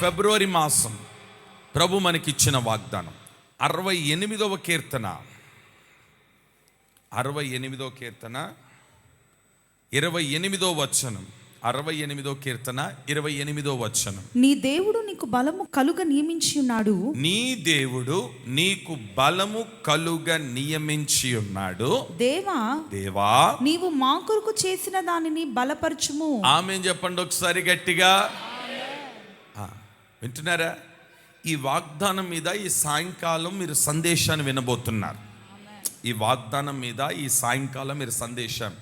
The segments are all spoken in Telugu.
ఫిబ్రవరి మాసం ప్రభు మనకిచ్చిన వాగ్దానం. అరవై ఎనిమిదవ కీర్తన. అరవై ఎనిమిదో కీర్తన ఇరవై ఎనిమిదో వచనం. అరవై ఎనిమిదో కీర్తన ఇరవై ఎనిమిదో వచనం. నీ దేవుడు నీకు బలము కలుగ నియమించి ఉన్నాడు. నీ దేవుడు నీకు బలము కలుగ నియమించి ఉన్నాడు. దేవా దేవా నీవు మా కొరకు చేసిన దానిని బలపరచుము. ఆమె చెప్పండి ఒకసారి గట్టిగా? వింటున్నారా? ఈ వాగ్దానం మీద ఈ సాయంకాలం మీరు సందేశాన్ని వినబోతున్నారు. ఈ వాగ్దానం మీద ఈ సాయంకాలం మీరు సందేశం.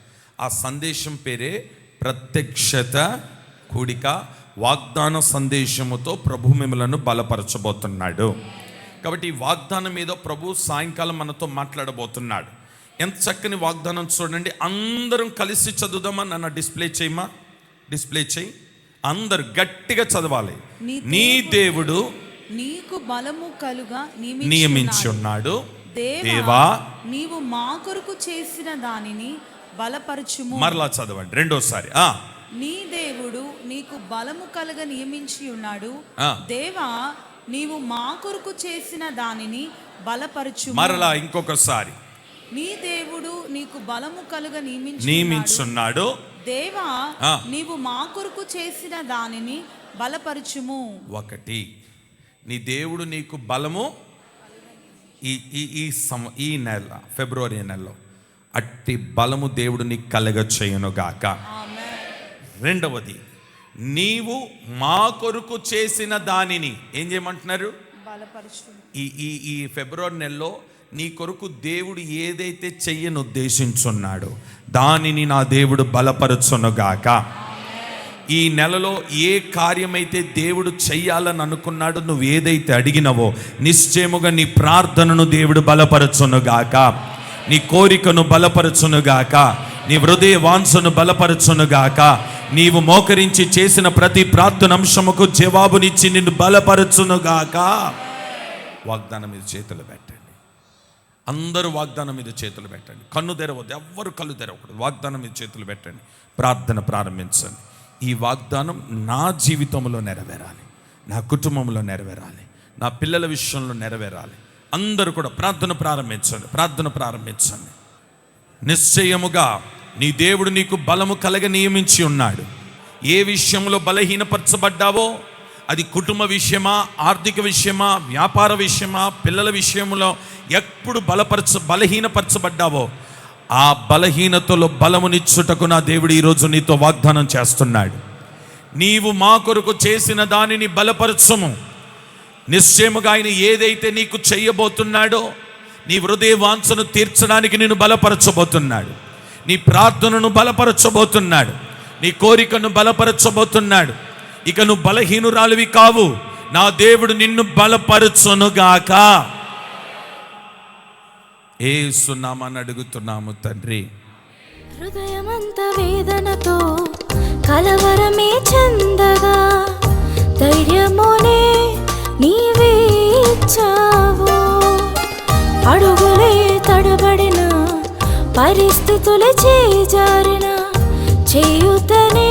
ఆ సందేశం పేరే ప్రత్యక్షత కూడిక. వాగ్దాన సందేశముతో ప్రభు మిమ్మలను బలపరచబోతున్నాడు. కాబట్టి ఈ వాగ్దానం మీద ప్రభు సాయంకాలం మనతో మాట్లాడబోతున్నాడు. ఎంత చక్కని వాగ్దానం చూడండి. అందరం కలిసి చదువుదామా? నన్ను డిస్ప్లే చేయమా? డిస్ప్లే చేయి. అందరు గట్టిగా చదవాలి. నీ దేవుడు నీకు బలము కలుగా నియమించి ఉన్నాడు దేవా నీవు మా కొరకు చేసిన దానిని బలపరచుము. మరలా చదవండి. రెండోసారి ఆ. నీ దేవుడు నీకు బలము కలగ నియమించి ఉన్నాడు. దేవా నీవు మా కొరకు చేసిన దానిని బలపరచు మరలా ఇంకొకసారి. నీ దేవుడు నీకు బలము కలుగ నియమించి. నియమించున్నాడు. దేవా. నీవు మా కొరకు చేసిన దానిని బలపరచుము. ఒకటి నీ దేవుడు నీకు బలము ఈ ఈ ఈ సం ఈ నెల ఫిబ్రవరి నెలలో అట్టి బలము దేవుడు నీకు కలగ చేయనుగాక రెండవది నీవు మా కొరకు చేసిన దానిని ఏం చేయమంటున్నారు? బలపరచు ఈ ఈ ఈ ఫిబ్రవరి నెలలో నీ కొరకు దేవుడు ఏదైతే చెయ్యను ఉద్దేశించున్నాడో దానిని నా దేవుడు బలపరచునుగాక. ఈ నెలలో ఏ కార్యమైతే దేవుడు చెయ్యాలని అనుకున్నాడో నువ్వు ఏదైతే అడిగినవో నిశ్చయముగా నీ ప్రార్థనను దేవుడు బలపరచునుగాక. నీ కోరికను బలపరచునుగాక. నీ హృదయ వాంసను బలపరచునుగాక. నీవు మోకరించి చేసిన ప్రతి ప్రార్థన అంశముకు జవాబునిచ్చి నిన్ను బలపరచునుగాక. వాగ్దానం మీద చేతులు పెట్టండి. అందరూ వాగ్దానం మీద చేతులు పెట్టండి. కన్ను తెరవద్దు ఎవ్వరు కళ్ళు తెరవకూడదు. వాగ్దానం మీద చేతులు పెట్టండి. ప్రార్థన ప్రారంభించండి. ఈ వాగ్దానం నా జీవితంలో నెరవేరాలి. నా కుటుంబంలో నెరవేరాలి. నా పిల్లల విషయంలో నెరవేరాలి. అందరూ కూడా ప్రార్థన ప్రారంభించండి. ప్రార్థన ప్రారంభించండి. నిశ్చయముగా నీ దేవుడు నీకు బలము కలగ నియమించి ఉన్నాడు. ఏ విషయంలో బలహీనపరచబడ్డావో అది కుటుంబ విషయమా ఆర్థిక విషయమా వ్యాపార విషయమా పిల్లల విషయంలో ఎప్పుడు బలపరచ బలహీనపరచబడ్డావో ఆ బలహీనతలో బలమునిచ్చుటకు నా దేవుడు ఈరోజు నీతో వాగ్దానం చేస్తున్నాడు. నీవు మా కొరకు చేసిన దానిని బలపరచము. నిశ్చయముగా ఆయన ఏదైతే నీకు చేయబోతున్నాడో నీ హృదయ వాంఛను తీర్చడానికి నేను బలపరచబోతున్నాడు. నీ ప్రార్థనను బలపరచబోతున్నాడు. నీ కోరికను బలపరచబోతున్నాడు. ఇక నువ్వు బలహీనురాలివి కావు. నా దేవుడు నిన్ను బలపరచునుగాక. ఏ సున్నామని అడుగుతున్నాము తండ్రి. హృదయమంత వేదనతో కలవరమే చందగా ధైర్యమునే నీవే ఇచ్చావు. అడుగులే తడబడిన పరిస్థితులు చేజారిన చేయుతనే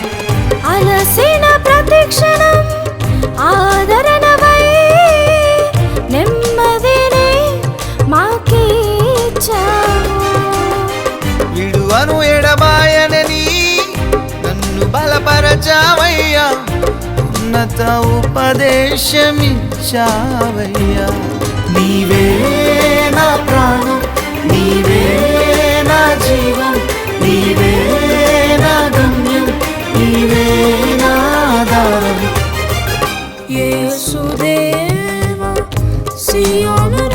అలసిన ప్రతిక్షణం ఆదరణవై నెమ్మదిని మాకిచ్చావు. విడువను ఎడబాయనని నన్ను బలపరచావయ్యా. ఉన్నత ఉపదేశమిచ్చావయ్యా. నీవే Vasudeva, Siyana